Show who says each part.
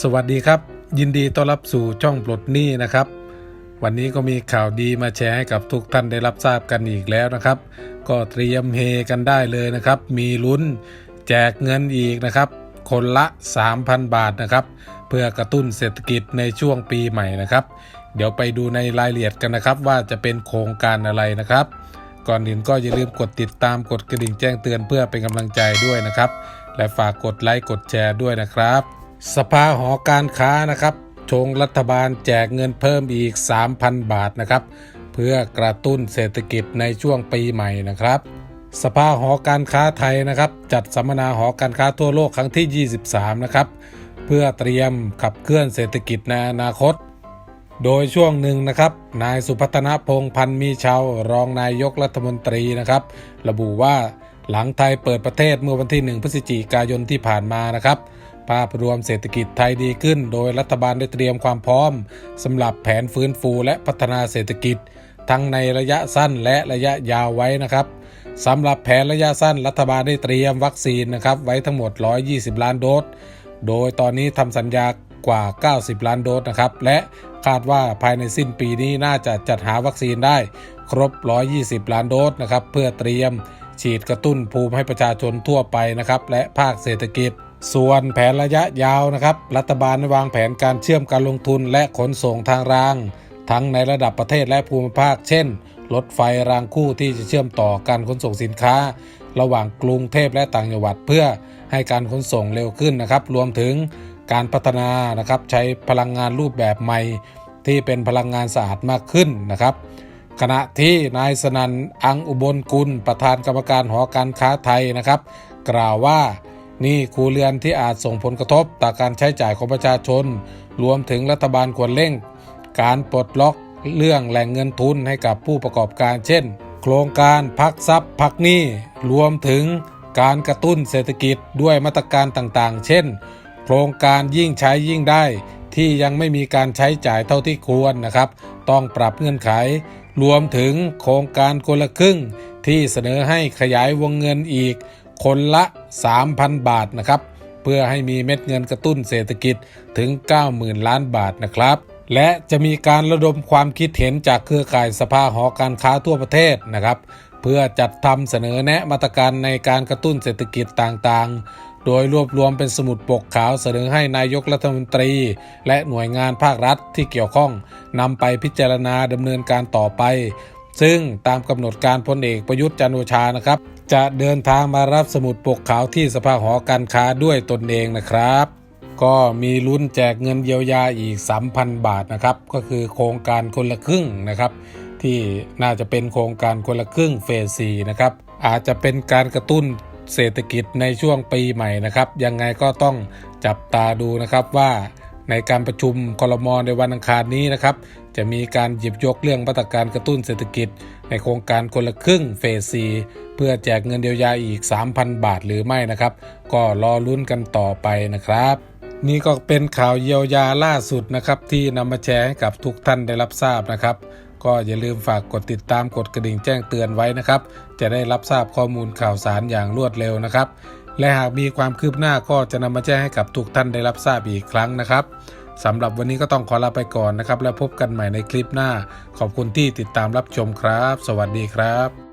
Speaker 1: สวัสดีครับ ยินดีต้อนรับสู่ช่องปลดหนี้นะครับ วันนี้ก็มีข่าวดีมาแชร์ให้กับทุกท่านได้รับทราบกันอีกแล้วนะครับ ก็เตรียมเฮกันได้เลยนะครับ มีลุ้นแจกเงินอีกนะครับ คนละ 3,000 บาทนะครับ เพื่อกระตุ้นเศรษฐกิจในช่วงปีใหม่นะครับ เดี๋ยวไปดูในรายละเอียดกันนะครับ ว่าจะเป็นโครงการอะไรนะครับ ก่อนอื่นก็อย่าลืมกดติดตามกดกระดิ่งแจ้งเตือนเพื่อเป็นกำลังใจด้วยนะครับ และฝากกดไลค์กดแชร์ด้วยนะครับ สภาหอการค้านะครับชงรัฐบาลแจกเงินเพิ่มอีก 3,000 บาทนะครับ เพื่อกระตุ้นเศรษฐกิจในช่วงปีใหม่นะครับ สภาหอการค้าไทยนะครับ จัดสัมมนาหอการค้าทั่วโลกครั้งที่ 23 นะครับ เพื่อเตรียมขับเคลื่อนเศรษฐกิจในอนาคต โดยช่วงหนึ่งนะครับ นายสุพัฒนพงพันธ์มีชาวรองนายกรัฐมนตรีนะครับ ระบุว่าหลังไทยเปิดประเทศเมื่อวันที่ 1 พฤศจิกายนที่ผ่านมานะครับ ภาพรวมเศรษฐกิจไทยดีขึ้น โดยรัฐบาลได้เตรียมความพร้อมสำหรับแผนฟื้นฟูและพัฒนาเศรษฐกิจ ทั้งในระยะสั้นและระยะยาวไว้นะครับสำหรับแผนระยะสั้นรัฐบาลได้เตรียมวัคซีนนะครับไว้ทั้งหมด 120 ล้านโดส โดยตอนนี้ทำสัญญากว่า 90 ล้านโดสนะครับและคาดว่าภายในสิ้นปีนี้น่าจะจัดหาวัคซีนได้ ครบ 120 ล้านโดสนะครับเพื่อเตรียมฉีดกระตุ้นภูมิให้ประชาชนทั่วไปนะครับและภาคเศรษฐกิจ ส่วนแผนระยะยาวนะครับ รัฐบาลได้วางแผนการเชื่อมการลงทุนและขนส่งทางราง ทั้งในระดับประเทศและภูมิภาค เช่น รถไฟรางคู่ที่จะเชื่อมต่อการขนส่งสินค้า ระหว่างกรุงเทพและต่างจังหวัดเพื่อให้การขนส่งเร็วขึ้นนะครับ รวมถึงการพัฒนานะครับใช้พลังงานรูปแบบใหม่ ที่เป็นพลังงานสะอาดมากขึ้นนะครับขณะที่นายสนันอังอุบลกุลประธานกรรมการหอการค้าไทยนะครับ กล่าวว่า นี่ครูเรือนที่อาจส่งผลกระทบต่อการใช้จ่ายของประชาชน รวมถึงรัฐบาลควรเร่ง การปลดล็อกเรื่องแหล่งเงินทุนให้กับผู้ประกอบการเช่น โครงการพักทรัพย์พักหนี้รวมถึงการกระตุ้นเศรษฐกิจด้วยมาตรการต่างๆ เช่น โครงการยิ่งใช้ยิ่งได้ ที่ยังไม่มีการใช้จ่ายเท่าที่ควรนะครับ ต้องปรับเงื่อนไข รวมถึงโครงการคนละครึ่งที่เสนอให้ขยายวงเงินอีก คนละ 3,000 บาทนะครับ เพื่อให้มีเม็ดเงินกระตุ้นเศรษฐกิจถึง 90,000 ล้านบาทนะครับ และจะมีการระดมความคิดเห็นจากเครือข่ายสภาหอการค้าทั่วประเทศนะครับ เพื่อจัดทำเสนอแนะมาตรการในการกระตุ้นเศรษฐกิจต่างๆ โดยรวบรวมเป็นสมุดปกขาวเสนอให้นายกรัฐมนตรี และหน่วยงานภาครัฐที่เกี่ยวข้องนำไปพิจารณาดำเนินการต่อไปซึ่งตามกำหนดการพลเอกประยุทธ์จันโอชานะครับ จะเดินทางมารับสมุดปกขาวที่สภาหอการค้าด้วยตนเองนะครับ ก็มีลุ้นแจกเงินเยียวยาอีก 3,000 บาทนะครับ ก็คือโครงการคนละครึ่งนะครับ ที่น่าจะเป็นโครงการคนละครึ่งเฟส4นะครับ อาจจะเป็นการกระตุ้นเศรษฐกิจในช่วงปีใหม่นะครับ ยังไงก็ต้องจับตาดูนะครับว่าในการประชุมคลมในวันอังคารนี้นะครับ จะมีการหยิบยกเรื่องมาตรการกระตุ้นเศรษฐกิจ ในโครงการคนละครึ่งเฟส 4 เพื่อแจกเงินเยียวยาอีก 3,000 บาทหรือไม่นะครับ ก็รอลุ้นกันต่อไปนะครับ นี่ก็เป็นข่าวเยียวยาล่าสุดนะครับ ที่นำมาแชร์ให้กับทุกท่านได้รับทราบนะครับ ก็อย่าลืมฝากกดติดตามกดกระดิ่งแจ้งเตือนไว้นะครับ จะได้รับทราบข้อมูลข่าวสารอย่างรวดเร็วนะครับ และหากมีความคืบหน้าก็จะนำมาแจ้งให้กับทุกท่านได้รับทราบอีกครั้งนะครับ สำหรับวันนี้ก็ต้องขอลาไปก่อนนะครับ แล้วพบกันใหม่ในคลิปหน้า ขอบคุณที่ติดตามรับชมครับ สวัสดีครับ